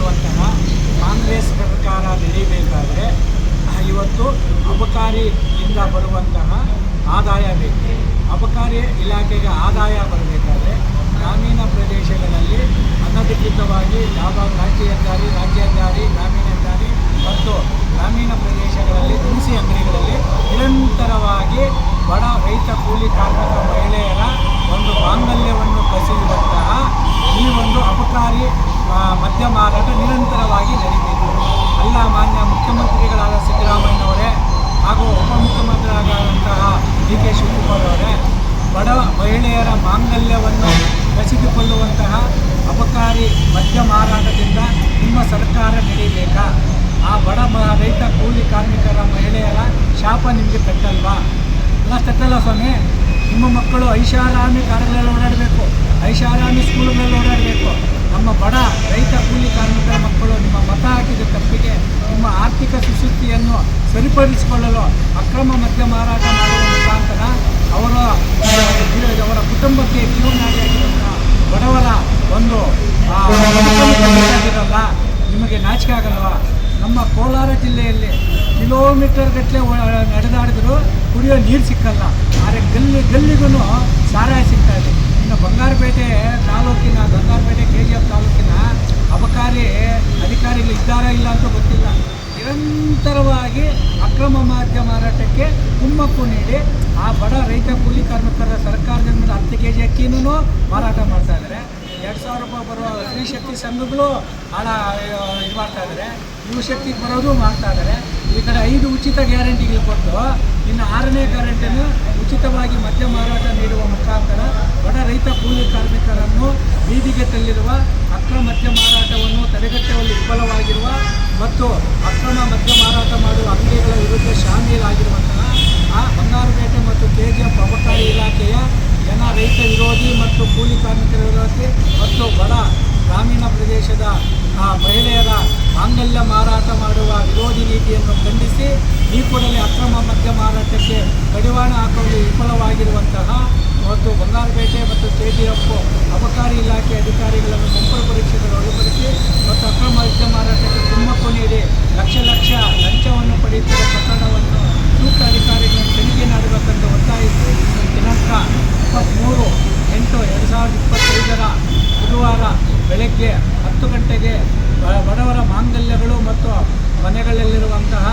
ಇರುವಂತಹ ಕಾಂಗ್ರೆಸ್ ಸರ್ಕಾರ ಬೆಳೀಬೇಕಾದರೆ ಇವತ್ತು ಅಬಕಾರಿಯಿಂದ ಬರುವಂತಹ ಆದಾಯ ಬೇಕು. ಅಬಕಾರಿ ಇಲಾಖೆಗೆ ಆದಾಯ ಬರಬೇಕಾದ್ರೆ ಗ್ರಾಮೀಣ ಪ್ರದೇಶಗಳಲ್ಲಿ ಅನಧಿಕೃತವಾಗಿ ಯಾವ ರಾಜ್ಯ ಹೆದ್ದಾರಿ ರಾಜ್ಯ ಹೆದ್ದಾರಿ ಗ್ರಾಮೀಣ ಹೆದ್ದಾರಿ ಮತ್ತು ಗ್ರಾಮೀಣ ಪ್ರದೇಶಗಳಲ್ಲಿ ದಿನಸಿ ಅಂಗಡಿಗಳಲ್ಲಿ ನಿರಂತರವಾಗಿ ಬಡ ರೈತ ಕೂಲಿ ಕಾರ್ಮಿಕ ಮಹಿಳೆಯರ ಒಂದು ಮಾಂಗಲ್ಯವನ್ನು ಕಸಿದು ಮಾರಾಟ ನಿರಂತರವಾಗಿ ನಡೆಯಬೇಕು ಅಲ್ಲ ಮಾನ್ಯ ಮುಖ್ಯಮಂತ್ರಿಗಳಾದ ಸಿದ್ದರಾಮಯ್ಯನವರೇ ಹಾಗೂ ಉಪಮುಖ್ಯಮಂತ್ರಿಗಳಾದಂತಹ ಡಿ ಕೆ ಶಿವಕುಮಾರ್ ಅವರೇ, ಬಡ ಮಹಿಳೆಯರ ಮಾಂಗಲ್ಯವನ್ನು ಕಸಿದುಕೊಳ್ಳುವಂತಹ ಅಬಕಾರಿ ಮದ್ಯ ಮಾರಾಟದಿಂದ ನಿಮ್ಮ ಸರ್ಕಾರ ನಡೀಬೇಕಾ ಆ ಬಡ ಮ, ರೈತ ಕೂಲಿ ಕಾರ್ಮಿಕರ ಮಹಿಳೆಯರ ಶಾಪ ನಿಮಗೆ ತಟ್ಟಲ್ವಾ ಅಲ್ಲ ತಟ್ಟಲ್ಲ ಸ್ವಾಮಿ, ನಿಮ್ಮ ಮಕ್ಕಳು ಐಷಾರಾಮಿ ಕಾರ್ಗಳಲ್ಲಿ ಓಡಾಡಬೇಕು, ಐಷಾರಾಮಿ ಸ್ಕೂಲ್ಗಳಲ್ಲಿ ಓಡಾಡಬೇಕು. ನಮ್ಮ ಬಡ ರೈತ ಕೂಲಿ ಕಾರ್ಮಿಕರ ಮಕ್ಕಳು ನಿಮ್ಮ ಮತ ಹಾಕಿದ ತಪ್ಪಿಗೆ ನಿಮ್ಮ ಆರ್ಥಿಕ ಸುಸ್ಥಿತಿಯನ್ನು ಸರಿಪಡಿಸಿಕೊಳ್ಳಲು ಅಕ್ರಮ ಮದ್ಯ ಮಾರಾಟ ಮಾಡುವ ಮುಖಾಂತರ ಅವರ ಅವರ ಕುಟುಂಬಕ್ಕೆ ಜೀವನಾಡಿಯಾಗಿರುವಂತಹ ಬಡವರ ಒಂದು ಆ, ಬದುಕನ್ನು ಕಟ್ಟಿದ್ದಾಗಿರಲ್ಲ ನಿಮಗೆ ನಾಚಿಕೆ ಆಗಲ್ವಾ? ನಮ್ಮ ಕೋಲಾರ ಜಿಲ್ಲೆಯಲ್ಲಿ ಕಿಲೋಮೀಟರ್ ಗಟ್ಟಲೆ ನಡೆದಾಡಿದ್ರು ಕುಡಿಯೋ ನೀರು ಸಿಕ್ಕಲ್ಲ. ಆದರೆ ಗಲ್ಲಿ ಗಲ್ಲಿಗೂ ಸಾರಾಯ ಸಿಗ್ತಾ ಇದೆ. ಇನ್ನು ಬಂಗಾರಪೇಟೆ ತಾಲೂಕಿನ ಬಂಗಾರಪೇಟೆ ಕೆ ಜಿ ಎಫ್ ತಾಲೂಕಿನ ಅಬಕಾರಿ ಅಧಿಕಾರಿಗಳು ಇದ್ದಾರಾ ಇಲ್ಲ ಅಂತ ಗೊತ್ತಿಲ್ಲ. ನಿರಂತರವಾಗಿ ಅಕ್ರಮ ಮದ್ಯ ಮಾರಾಟಕ್ಕೆ ಕುಮ್ಮಕ್ಕು ನೀಡಿ ಆ ಬಡ ರೈತ ಕೂಲಿ ಕಾರ್ಮಿಕರ ಸರ್ಕಾರದ ಮೇಲೆ ಹತ್ತು ಕೆ ಜಿ ಅಕ್ಕಿನೂ ಮಾರಾಟ ಮಾಡ್ತಾ ಇದ್ದಾರೆ. ಎರಡು ಸಾವಿರ ರೂಪಾಯಿ ಬರುವ ಸ್ತ್ರೀ ಶಕ್ತಿ ಸಂಘಗಳು ಹಣ ಇದು ಮಾಡ್ತಾ ಇದ್ದಾರೆ. ಯುವ ಶಕ್ತಿಗೆ ಬರೋದು ಮಾಡ್ತಾ ಇದ್ದಾರೆ. ಈ ಕಡೆ ಐದು ಉಚಿತ ಗ್ಯಾರಂಟಿಗಳು ಕೊಟ್ಟು ಇನ್ನು ಆರನೇ ಗ್ಯಾರಂಟಿಯನ್ನು ಉಚಿತವಾಗಿ ಮದ್ಯ ಮಾರಾಟ ನೀಡುವ ಮುಖಾಂತರ ಬಡ ರೈತ ಕೂಲಿ ಕಾರ್ಮಿಕರನ್ನು ಬೀದಿಗೆ ತಳ್ಳಿರುವ ಅಕ್ರಮ ಮದ್ಯ ಮತ್ತು ಅಕ್ರಮ ಮದ್ಯ ಮಾರಾಟ ಮಾಡುವ ಅಂಗಡಿಗಳ ವಿರುದ್ಧ ಶಾಮೀಲಾಗಿರುವಂತಹ ಆ ಬಂಗಾರಪೇಟೆ ಮತ್ತು ಕೆ ಜಿ ಎಫ್ ಅಬಕಾರಿ ಇಲಾಖೆಯ ಜನ ರೈತ ವಿರೋಧಿ ಮತ್ತು ಕೂಲಿ ಕಾರ್ಮಿಕರ ವಿರೋಧಿ ಮತ್ತು ಬಡ ಗ್ರಾಮೀಣ ಪ್ರದೇಶದ ಆ, ಮಹಿಳೆಯರ ಮಾಂಗಲ್ಯ ಮಾರಾಟ ಮಾಡುವ ವಿರೋಧಿ ನೀತಿಯನ್ನು ಖಂಡಿಸಿ ಈ ಕೂಡಲೇ ಅಕ್ರಮ ಮದ್ಯ ಮಾರಾಟಕ್ಕೆ ಕಡಿವಾಣ ಹಾಕಲು ವಿಫಲವಾಗಿರುವಂತಹ ಮತ್ತು ಬಂಗಾರಪೇಟೆ ಮಾಂಗಲ್ಯಗಳು ಮತ್ತು ಮನೆಗಳಲ್ಲಿರುವಂತಹ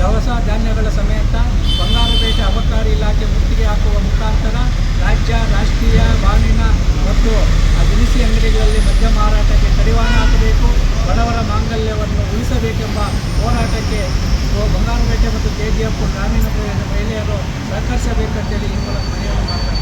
ದವಸ ಧಾನ್ಯಗಳ ಸಮೇತ ಬಂಗಾರಪೇಟೆ ಅಬಕಾರಿ ಇಲಾಖೆ ಮುತ್ತಿಗೆ ಹಾಕುವ ಮುಖಾಂತರ ರಾಜ್ಯ, ರಾಷ್ಟ್ರೀಯ ಗ್ರಾಮೀಣ ಮತ್ತು ದಿನಸಿ ಅಂಗಡಿಗಳಲ್ಲಿ ಮದ್ಯ ಮಾರಾಟಕ್ಕೆ ಕಡಿವಾಣ ಹಾಕಬೇಕು. ಬಡವರ ಮಾಂಗಲ್ಯವನ್ನು ಉಳಿಸಬೇಕೆಂಬ ಹೋರಾಟಕ್ಕೆ ಬಂಗಾರಪೇಟೆ ಮತ್ತು ಕೆ ಜಿ ಎಫ್ ಗ್ರಾಮೀಣ ಮಹಿಳೆಯರು ಸಹಕರಿಸಬೇಕಂತೇಳಿ ಈ ಮೂಲಕ ಮನೆಯನ್ನು ಮಾಡ್ತಾರೆ